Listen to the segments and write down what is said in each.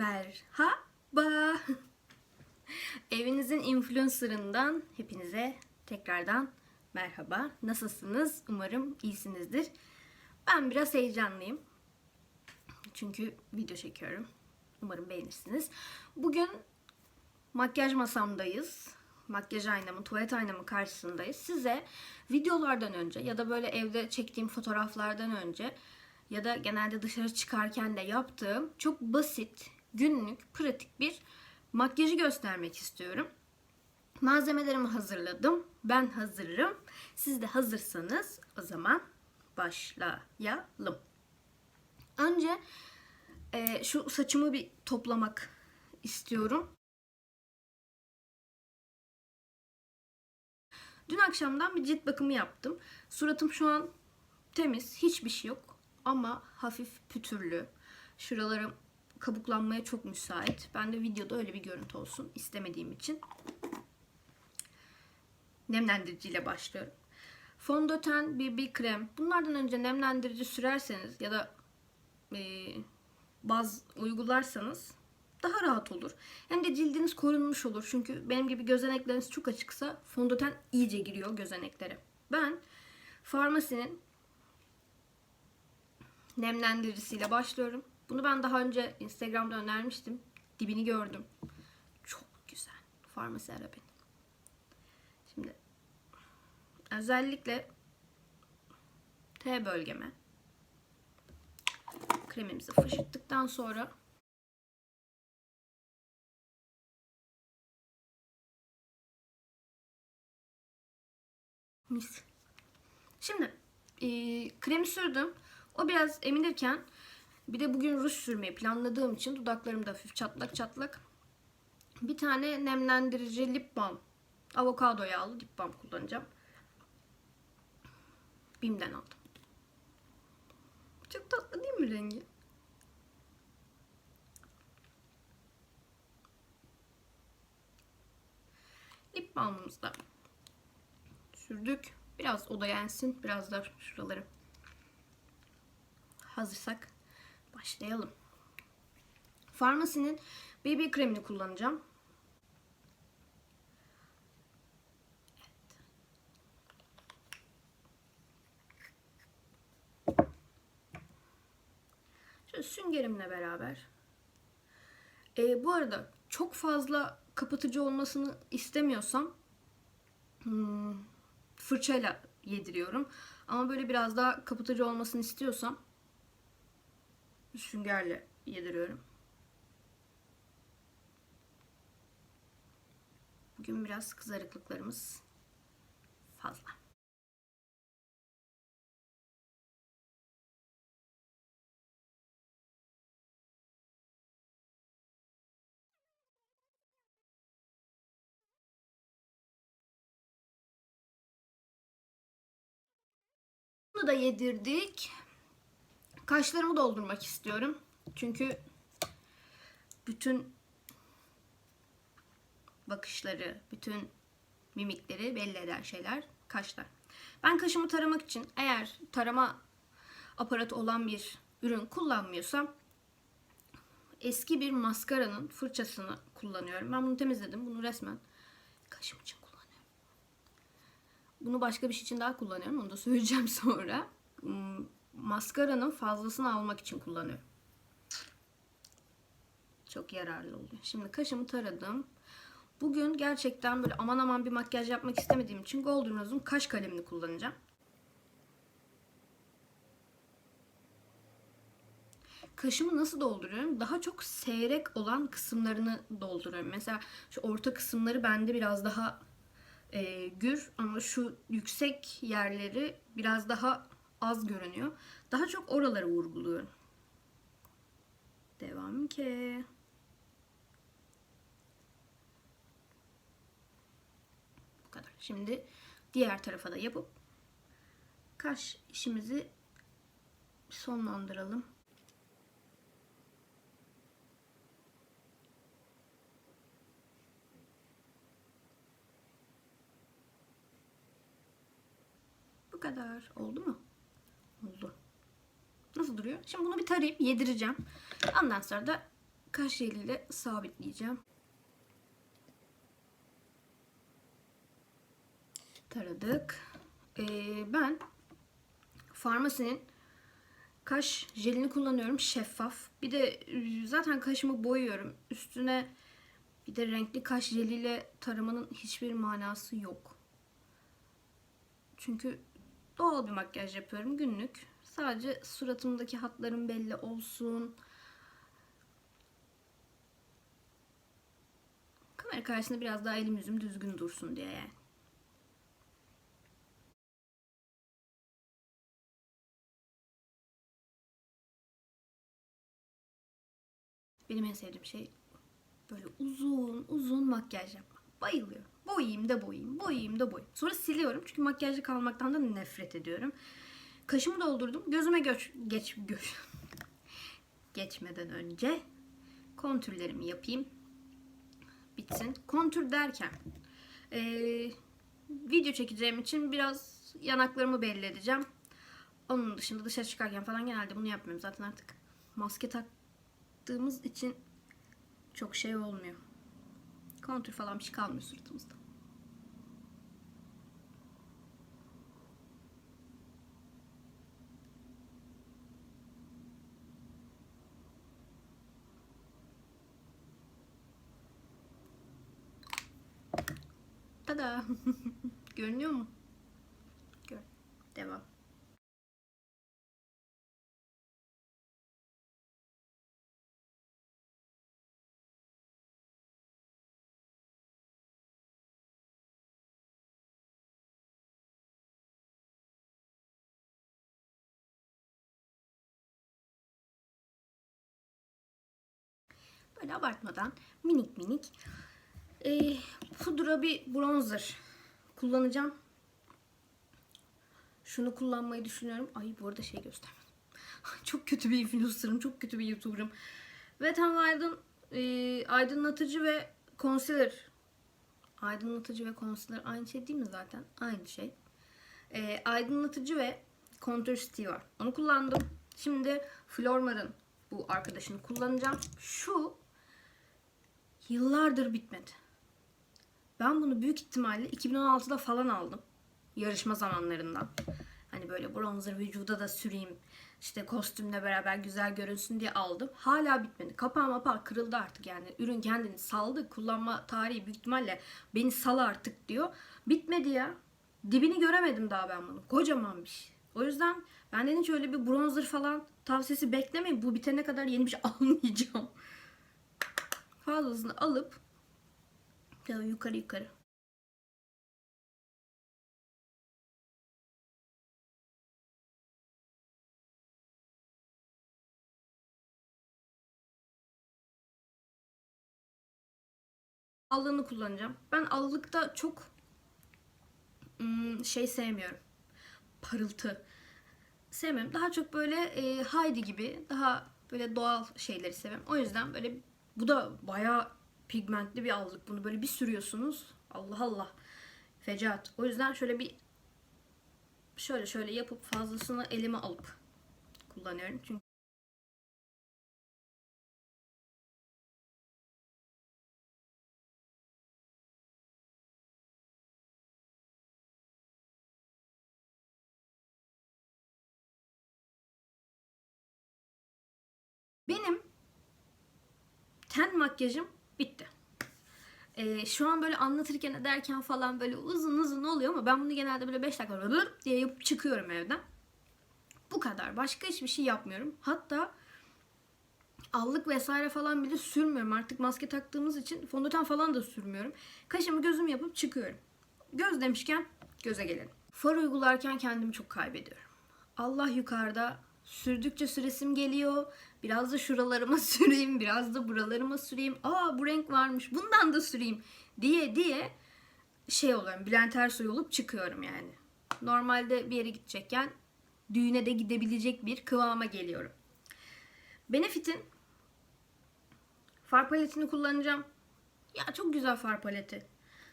Merhaba. Evinizin influencer'ından hepinize tekrardan merhaba. Nasılsınız? Umarım iyisinizdir. Ben biraz heyecanlıyım. Çünkü video çekiyorum. Umarım beğenirsiniz. Bugün makyaj masamdayız. Makyaj aynamın, tuvalet aynamın karşısındayız. Size videolardan önce ya da böyle evde çektiğim fotoğraflardan önce ya da genelde dışarı çıkarken de yaptığım çok basit, günlük, pratik bir makyajı göstermek istiyorum. Malzemelerimi hazırladım. Ben hazırım. Siz de hazırsanız o zaman başlayalım. Önce e, şu saçımı bir toplamak istiyorum. Dün akşamdan bir cilt bakımı yaptım. Suratım şu an temiz, hiçbir şey yok ama hafif pütürlü. Şuralarım kabuklanmaya çok müsait. Ben de videoda öyle bir görüntü olsun istemediğim için nemlendiriciyle başlıyorum. Fondöten, BB krem. Bunlardan önce nemlendirici sürerseniz ya da e, baz uygularsanız daha rahat olur. Hem de cildiniz korunmuş olur. Çünkü benim gibi gözenekleriniz çok açıksa fondöten iyice giriyor gözeneklere. Ben farmasinin nemlendiricisiyle başlıyorum. Bunu ben daha önce Instagram'da önermiştim. Dibini gördüm. Çok güzel. Farmasi Arabin. Şimdi özellikle T bölgeme kremimizi fışıttıktan sonra mis. Şimdi e, kremi sürdüm. O biraz eminirken bir de bugün ruj sürmeyi planladığım için dudaklarım da hafif çatlak çatlak. Bir tane nemlendirici lip balm. Avokado yağlı lip balm kullanacağım. Bim'den aldım. Çok tatlı değil mi rengi? Lip balmımızı da sürdük. Biraz oda yensin. Biraz da şuraları hazırsak başlayalım. Farmasinin BB kremini kullanacağım. Şöyle süngerimle beraber. Ee, bu arada çok fazla kapatıcı olmasını istemiyorsam hmm, fırçayla yediriyorum. Ama böyle biraz daha kapatıcı olmasını istiyorsam süngerle yediriyorum. Bugün biraz kızarıklıklarımız fazla. Bunu da yedirdik. Kaşlarımı doldurmak istiyorum. Çünkü bütün bakışları, bütün mimikleri belli eden şeyler kaşlar. Ben kaşımı taramak için eğer tarama aparatı olan bir ürün kullanmıyorsam eski bir maskaranın fırçasını kullanıyorum. Ben bunu temizledim. Bunu resmen kaşım için kullanıyorum. Bunu başka bir şey için daha kullanıyorum. Onu da söyleyeceğim sonra. Maskaranın fazlasını almak için kullanıyorum. Çok yararlı oluyor. Şimdi kaşımı taradım. Bugün gerçekten böyle aman aman bir makyaj yapmak istemediğim için Golden Rose'un kaş kalemini kullanacağım. Kaşımı nasıl dolduruyorum? Daha çok seyrek olan kısımlarını dolduruyorum. Mesela şu orta kısımları bende biraz daha e, gür ama şu yüksek yerleri biraz daha az görünüyor. Daha çok oraları vurguluyorum. Devam ki. Bu kadar. Şimdi diğer tarafa da yapıp kaş işimizi sonlandıralım. Bu kadar. Oldu mu? Oldu. Nasıl duruyor? Şimdi bunu bir tarayıp yedireceğim. Ondan sonra da kaş jeliyle sabitleyeceğim. Taradık. Ee, ben Farmasi'nin kaş jelini kullanıyorum. Şeffaf. Bir de e, zaten kaşımı boyuyorum. Üstüne bir de renkli kaş jeliyle taramanın hiçbir manası yok. Çünkü doğal bir makyaj yapıyorum günlük. Sadece suratımdaki hatlarım belli olsun. Kamera karşısında biraz daha elim yüzüm düzgün dursun diye yani. Benim en sevdiğim şey böyle uzun uzun makyaj yapmak. Bayılıyorum. Boyayayım da boyayayım, boyayayım da boyayayım. Sonra siliyorum çünkü makyajlı kalmaktan da nefret ediyorum. Kaşımı doldurdum. Gözüme göç, geç, göç, geçmeden önce kontürlerimi yapayım. Bitsin. Kontür derken eee, video çekeceğim için biraz yanaklarımı belli edeceğim. Onun dışında dışarı çıkarken falan genelde bunu yapmıyorum. Zaten artık maske taktığımız için çok şey olmuyor. Kontür falan bir şey kalmıyor suratımızda. Tada! Görünüyor mu? Gör. Devam. Böyle abartmadan minik minik e, pudra bir bronzer kullanacağım. Şunu kullanmayı düşünüyorum. Ay bu arada şey göstermedim. çok kötü bir influencer'ım, çok kötü bir YouTuber'ım. Wet n Wild'ın e, aydınlatıcı ve concealer. Aydınlatıcı ve concealer aynı şey değil mi zaten? Aynı şey. E, aydınlatıcı ve contour stick var. Onu kullandım. Şimdi Flormar'ın bu arkadaşını kullanacağım. Şu yıllardır bitmedi. Ben bunu büyük ihtimalle 2016'da falan aldım. Yarışma zamanlarından. Hani böyle bronzer vücuda da süreyim. işte kostümle beraber güzel görünsün diye aldım. Hala bitmedi. Kapağı mapağı kırıldı artık yani. Ürün kendini saldı. Kullanma tarihi büyük ihtimalle beni sal artık diyor. Bitmedi ya. Dibini göremedim daha ben bunu. Kocaman bir şey. O yüzden benden hiç öyle bir bronzer falan tavsiyesi beklemeyin. Bu bitene kadar yeni bir şey almayacağım. Fazlasını alıp ya yukarı yukarı. Allığını kullanacağım. Ben allıkta çok şey sevmiyorum. Parıltı sevmem. Daha çok böyle e, Heidi gibi daha böyle doğal şeyleri seviyorum. O yüzden böyle bu da bayağı pigmentli bir allık. Bunu böyle bir sürüyorsunuz. Allah Allah. Fecaat. O yüzden şöyle bir şöyle şöyle yapıp fazlasını elime alıp kullanıyorum. Çünkü benim ten makyajım bitti. Ee, şu an böyle anlatırken ederken falan böyle uzun uzun oluyor ama ben bunu genelde böyle 5 dakika diye yapıp çıkıyorum evden. Bu kadar. Başka hiçbir şey yapmıyorum. Hatta allık vesaire falan bile sürmüyorum. Artık maske taktığımız için fondöten falan da sürmüyorum. Kaşımı gözümü yapıp çıkıyorum. Göz demişken göze gelelim. Far uygularken kendimi çok kaybediyorum. Allah yukarıda sürdükçe süresim geliyor. Biraz da şuralarıma süreyim, biraz da buralarıma süreyim. Aa bu renk varmış, bundan da süreyim diye diye şey oluyorum. Bülent Ersoy olup çıkıyorum yani. Normalde bir yere gidecekken düğüne de gidebilecek bir kıvama geliyorum. Benefit'in far paletini kullanacağım. Ya çok güzel far paleti.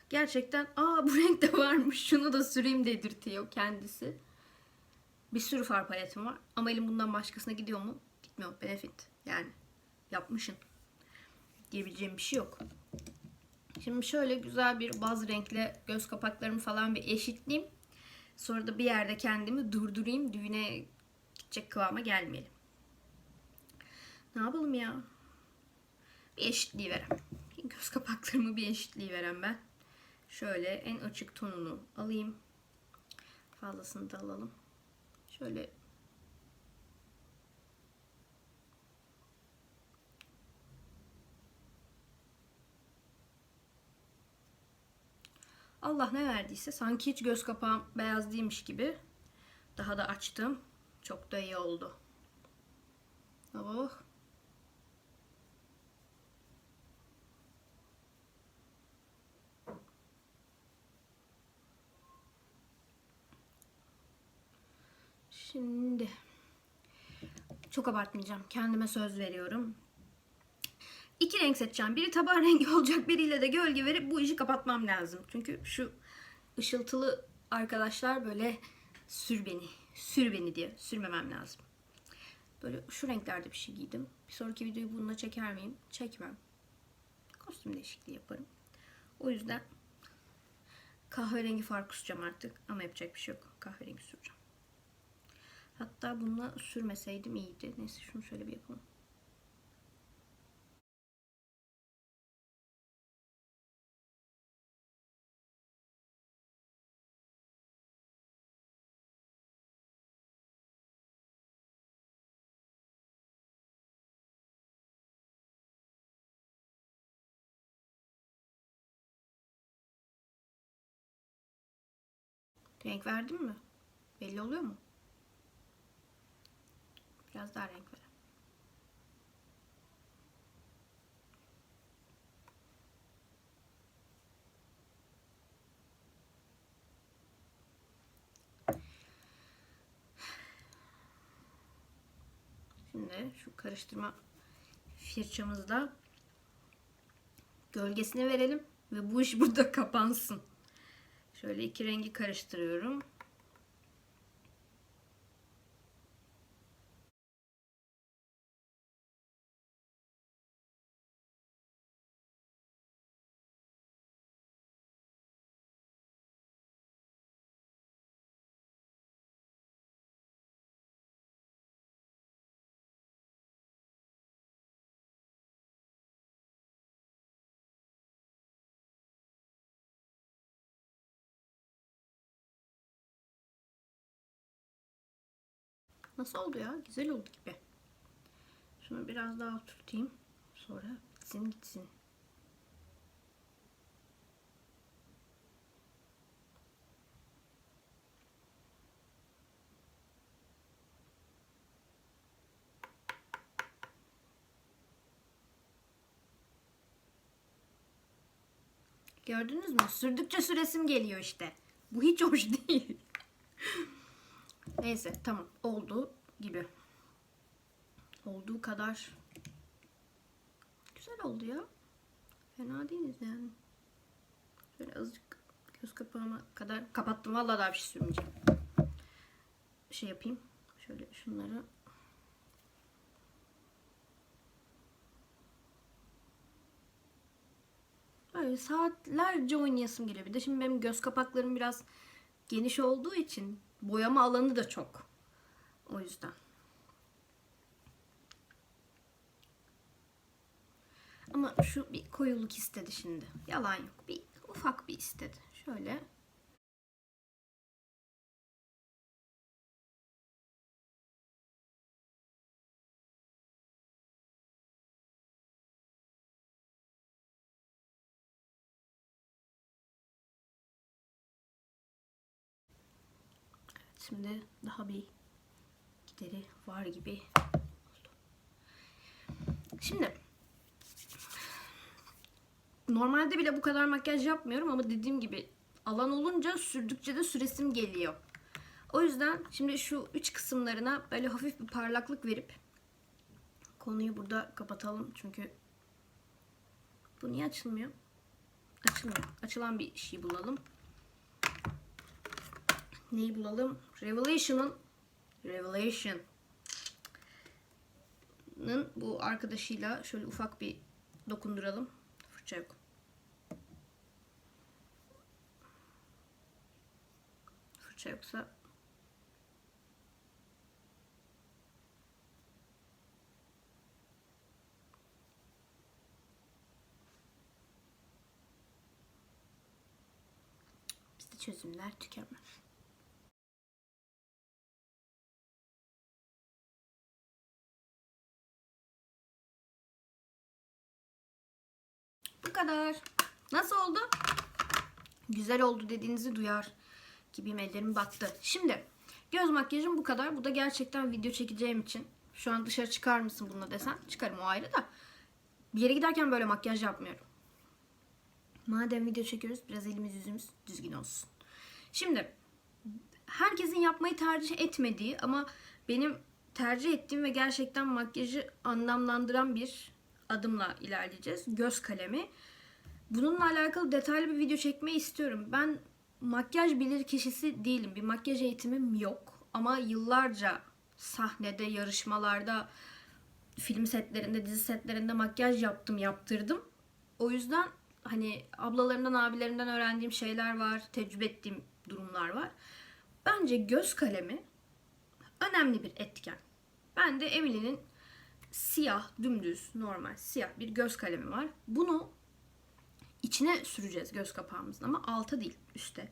Gerçekten aa bu renk de varmış şunu da süreyim dedirtiyor kendisi. Bir sürü far paletim var. Ama elim bundan başkasına gidiyor mu? Gitmiyor. Benefit. Yani yapmışım. diyebileceğim bir şey yok. Şimdi şöyle güzel bir baz renkle göz kapaklarımı falan bir eşitleyeyim. Sonra da bir yerde kendimi durdurayım. Düğüne gidecek kıvama gelmeyelim. Ne yapalım ya? Bir eşitliği verem. Göz kapaklarımı bir eşitliği verem ben. Şöyle en açık tonunu alayım. Fazlasını da alalım. Şöyle Allah ne verdiyse sanki hiç göz kapağım beyaz değilmiş gibi daha da açtım. Çok da iyi oldu. Oh. Şimdi çok abartmayacağım. Kendime söz veriyorum. İki renk seçeceğim. Biri taban rengi olacak. Biriyle de gölge verip bu işi kapatmam lazım. Çünkü şu ışıltılı arkadaşlar böyle sür beni. Sür beni diye sürmemem lazım. Böyle şu renklerde bir şey giydim. Bir sonraki videoyu bununla çeker miyim? Çekmem. Kostüm değişikliği yaparım. O yüzden kahverengi far kusacağım artık. Ama yapacak bir şey yok. Kahverengi süreceğim. Hatta bununla sürmeseydim iyiydi. Neyse şunu şöyle bir yapalım. Renk verdim mi? Belli oluyor mu? Biraz daha renk ver. Şimdi şu karıştırma fırçamızda gölgesine verelim ve bu iş burada kapansın. Şöyle iki rengi karıştırıyorum. Nasıl oldu ya? Güzel oldu gibi. Şunu biraz daha oturtayım. Sonra gitsin gitsin. Gördünüz mü? Sürdükçe süresim geliyor işte. Bu hiç hoş değil. Neyse tamam oldu gibi. Olduğu kadar güzel oldu ya. Fena değiliz yani. Şöyle azıcık göz kapağıma kadar kapattım. Vallahi daha bir şey sürmeyeceğim. Şey yapayım. Şöyle şunları Böyle saatlerce oynayasım geliyor. Bir de şimdi benim göz kapaklarım biraz geniş olduğu için boyama alanı da çok. O yüzden. Ama şu bir koyuluk istedi şimdi. Yalan yok. Bir ufak bir istedi. Şöyle. Şimdi daha bir gideri var gibi. Şimdi normalde bile bu kadar makyaj yapmıyorum ama dediğim gibi alan olunca sürdükçe de süresim geliyor. O yüzden şimdi şu üç kısımlarına böyle hafif bir parlaklık verip konuyu burada kapatalım çünkü bu niye açılmıyor? Açılmıyor. Açılan bir şey bulalım neyi bulalım? Revelation'ın Revelation'ın bu arkadaşıyla şöyle ufak bir dokunduralım. Fırça yok. Fırça yoksa çözümler tükenmez. Kadar. Nasıl oldu? Güzel oldu dediğinizi duyar gibiyim ellerim battı. Şimdi göz makyajım bu kadar. Bu da gerçekten video çekeceğim için. Şu an dışarı çıkar mısın bununla desen çıkarım o ayrı da. Bir yere giderken böyle makyaj yapmıyorum. Madem video çekiyoruz biraz elimiz yüzümüz düzgün olsun. Şimdi herkesin yapmayı tercih etmediği ama benim tercih ettiğim ve gerçekten makyajı anlamlandıran bir adımla ilerleyeceğiz. Göz kalemi. Bununla alakalı detaylı bir video çekmeyi istiyorum. Ben makyaj bilir kişisi değilim. Bir makyaj eğitimim yok. Ama yıllarca sahnede, yarışmalarda, film setlerinde, dizi setlerinde makyaj yaptım, yaptırdım. O yüzden hani ablalarımdan, abilerimden öğrendiğim şeyler var, tecrübe ettiğim durumlar var. Bence göz kalemi önemli bir etken. Ben de Emily'nin siyah, dümdüz, normal siyah bir göz kalemi var. Bunu içine süreceğiz göz kapağımızın ama alta değil, üste.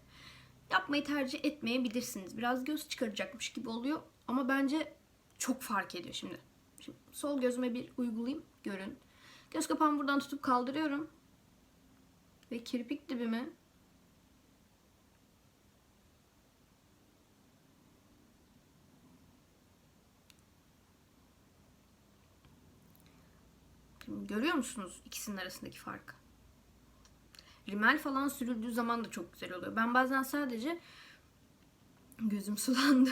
Yapmayı tercih etmeyebilirsiniz. Biraz göz çıkaracakmış gibi oluyor ama bence çok fark ediyor şimdi. Şimdi sol gözüme bir uygulayayım, görün. Göz kapağımı buradan tutup kaldırıyorum. Ve kirpik dibime görüyor musunuz ikisinin arasındaki farkı? Rimel falan sürüldüğü zaman da çok güzel oluyor. Ben bazen sadece gözüm sulandı.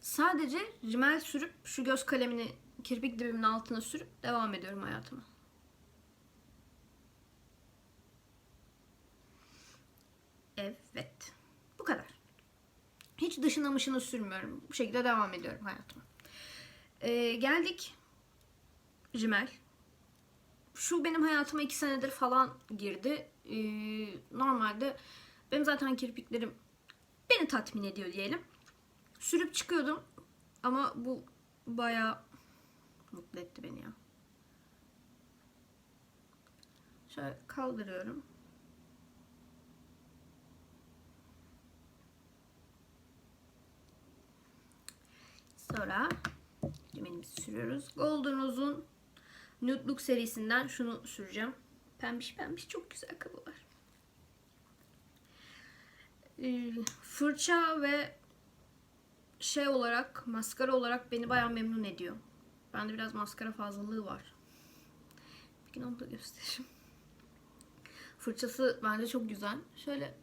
sadece rimel sürüp şu göz kalemini kirpik dibimin altına sürüp devam ediyorum hayatıma. Evet. Bu kadar. Hiç dışına mışına sürmüyorum. Bu şekilde devam ediyorum hayatıma. Ee, geldik rimel. Şu benim hayatıma iki senedir falan girdi. Ee, normalde benim zaten kirpiklerim beni tatmin ediyor diyelim. Sürüp çıkıyordum ama bu bayağı mutlu etti beni ya. Şöyle kaldırıyorum. Sonra rimelimizi sürüyoruz. Golden Rose'un Nude Look serisinden şunu süreceğim. Pembiş pembiş çok güzel kabı var. Ee, fırça ve şey olarak, maskara olarak beni bayağı memnun ediyor. Bende biraz maskara fazlalığı var. Bir gün onu da göstereyim. Fırçası bence çok güzel. Şöyle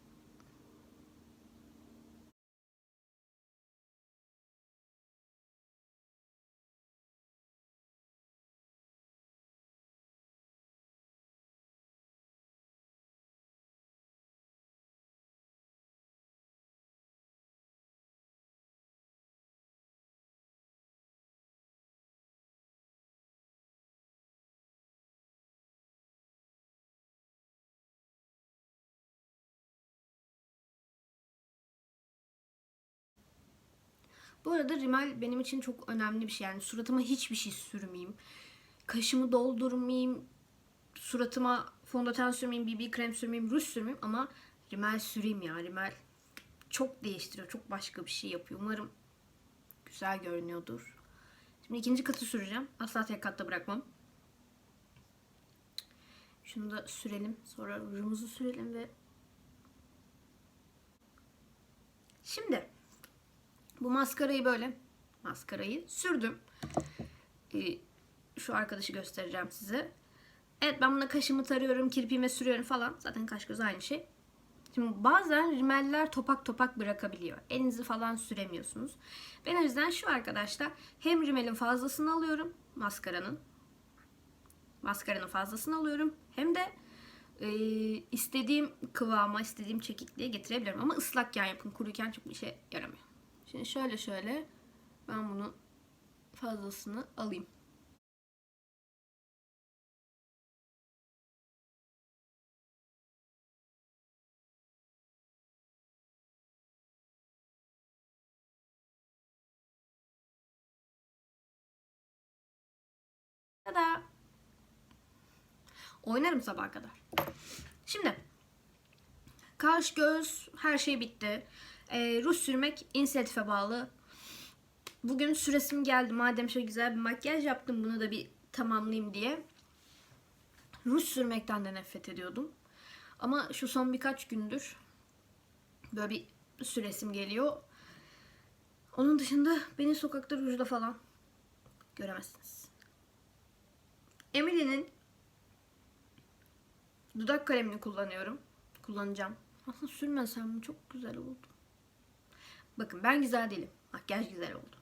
Bu arada rimel benim için çok önemli bir şey. Yani suratıma hiçbir şey sürmeyeyim. Kaşımı doldurmayayım. Suratıma fondöten sürmeyeyim, BB krem sürmeyeyim, ruj sürmeyeyim ama rimel süreyim ya. Rimel çok değiştiriyor. Çok başka bir şey yapıyor. Umarım güzel görünüyordur. Şimdi ikinci katı süreceğim. Asla tek katta bırakmam. Şunu da sürelim. Sonra rujumuzu sürelim ve Şimdi bu maskarayı böyle maskarayı sürdüm. Ee, şu arkadaşı göstereceğim size. Evet ben buna kaşımı tarıyorum, kirpiğime sürüyorum falan. Zaten kaş göz aynı şey. Şimdi bazen rimeller topak topak bırakabiliyor. Elinizi falan süremiyorsunuz. Ben o yüzden şu arkadaşla hem rimelin fazlasını alıyorum maskaranın. Maskaranın fazlasını alıyorum. Hem de e, istediğim kıvama, istediğim çekikliğe getirebilirim. Ama ıslakken yapın. Kuruyken çok bir işe yaramıyor. Şimdi şöyle şöyle ben bunu fazlasını alayım. Tada. Oynarım sabaha kadar. Şimdi kaş, göz her şey bitti. Ee, ruj sürmek inisiyatife bağlı. Bugün süresim geldi. Madem şöyle güzel bir makyaj yaptım bunu da bir tamamlayayım diye. Ruj sürmekten de nefret ediyordum. Ama şu son birkaç gündür böyle bir süresim geliyor. Onun dışında beni sokakta rujda falan göremezsiniz. Emily'nin dudak kalemini kullanıyorum. Kullanacağım. Aslında sürmesem? Çok güzel oldu. Bakın ben güzel değilim. Makyaj güzel oldu.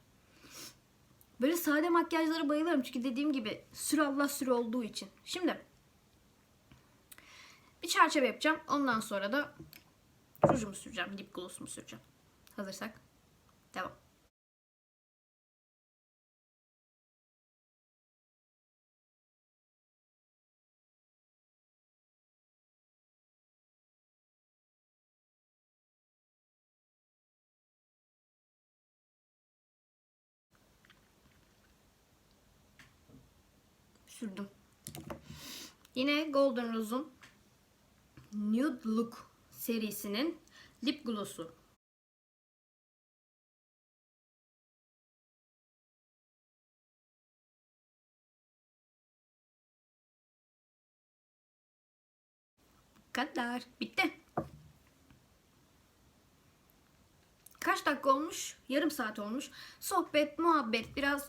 Böyle sade makyajlara bayılırım. Çünkü dediğim gibi sür Allah sür olduğu için. Şimdi bir çerçeve yapacağım. Ondan sonra da rujumu süreceğim. Lip gloss'umu süreceğim. Hazırsak devam. Sürdüm. Yine Golden Rose'un Nude Look serisinin lip gloss'u. Kadar. Bitti. Kaç dakika olmuş? Yarım saat olmuş. Sohbet, muhabbet, biraz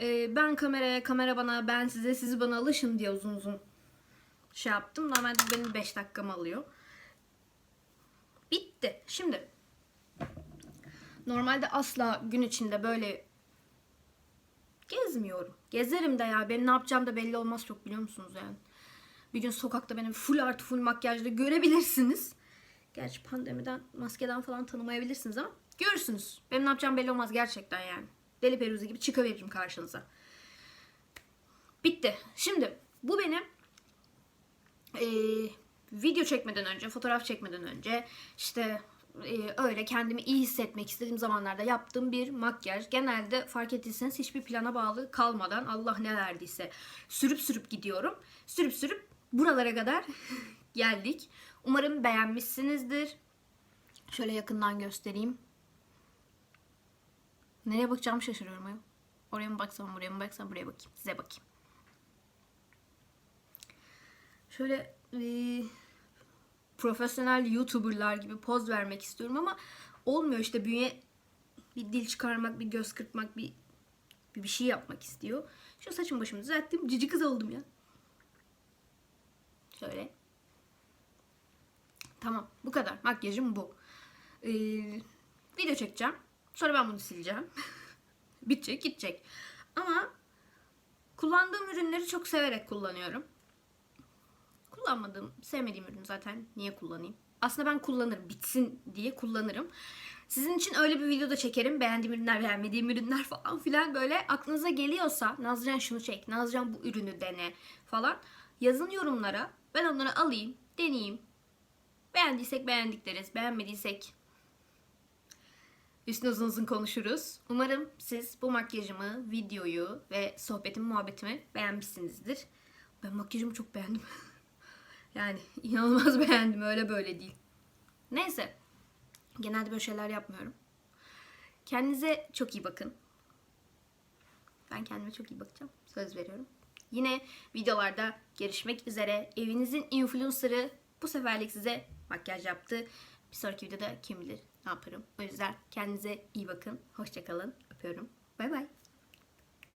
e, ben kameraya, kamera bana, ben size, siz bana alışın diye uzun uzun şey yaptım. Normalde benim 5 dakikamı alıyor. Bitti. Şimdi normalde asla gün içinde böyle gezmiyorum. Gezerim de ya. Benim ne yapacağım da belli olmaz çok biliyor musunuz yani. Bir gün sokakta benim full artı full makyajla görebilirsiniz. Gerçi pandemiden, maskeden falan tanımayabilirsiniz ama görürsünüz. Benim ne yapacağım belli olmaz gerçekten yani. Deli peruzu gibi çıkıveririm karşınıza. Bitti. Şimdi bu benim e, video çekmeden önce, fotoğraf çekmeden önce işte e, öyle kendimi iyi hissetmek istediğim zamanlarda yaptığım bir makyaj. Genelde fark ettiyseniz hiçbir plana bağlı kalmadan Allah ne verdiyse sürüp sürüp gidiyorum. Sürüp sürüp buralara kadar geldik. Umarım beğenmişsinizdir. Şöyle yakından göstereyim. Nereye bakacağımı şaşırıyorum ayol. Oraya mı baksam, buraya mı baksam, buraya bakayım. Size bakayım. Şöyle e, profesyonel YouTuber'lar gibi poz vermek istiyorum ama olmuyor işte bünye bir dil çıkarmak, bir göz kırpmak, bir bir, bir şey yapmak istiyor. Şu saçımı başımı düzelttim. Cici kız oldum ya. Şöyle. Tamam. Bu kadar. Makyajım bu. Ee, video çekeceğim. Sonra ben bunu sileceğim. Bitecek, gidecek. Ama kullandığım ürünleri çok severek kullanıyorum. Kullanmadığım, sevmediğim ürün zaten niye kullanayım? Aslında ben kullanırım, bitsin diye kullanırım. Sizin için öyle bir video da çekerim. Beğendiğim ürünler, beğenmediğim ürünler falan filan böyle aklınıza geliyorsa Nazcan şunu çek, Nazcan bu ürünü dene falan. Yazın yorumlara. Ben onları alayım, deneyeyim. Beğendiysek beğendik deriz. Beğenmediysek üstüne uzun uzun konuşuruz. Umarım siz bu makyajımı, videoyu ve sohbetimi, muhabbetimi beğenmişsinizdir. Ben makyajımı çok beğendim. yani inanılmaz beğendim. Öyle böyle değil. Neyse. Genelde böyle şeyler yapmıyorum. Kendinize çok iyi bakın. Ben kendime çok iyi bakacağım. Söz veriyorum. Yine videolarda görüşmek üzere. Evinizin influencer'ı bu seferlik size makyaj yaptı. Bir sonraki videoda kim bilir ne yaparım. O yüzden kendinize iyi bakın. Hoşçakalın. Öpüyorum. Bay bay.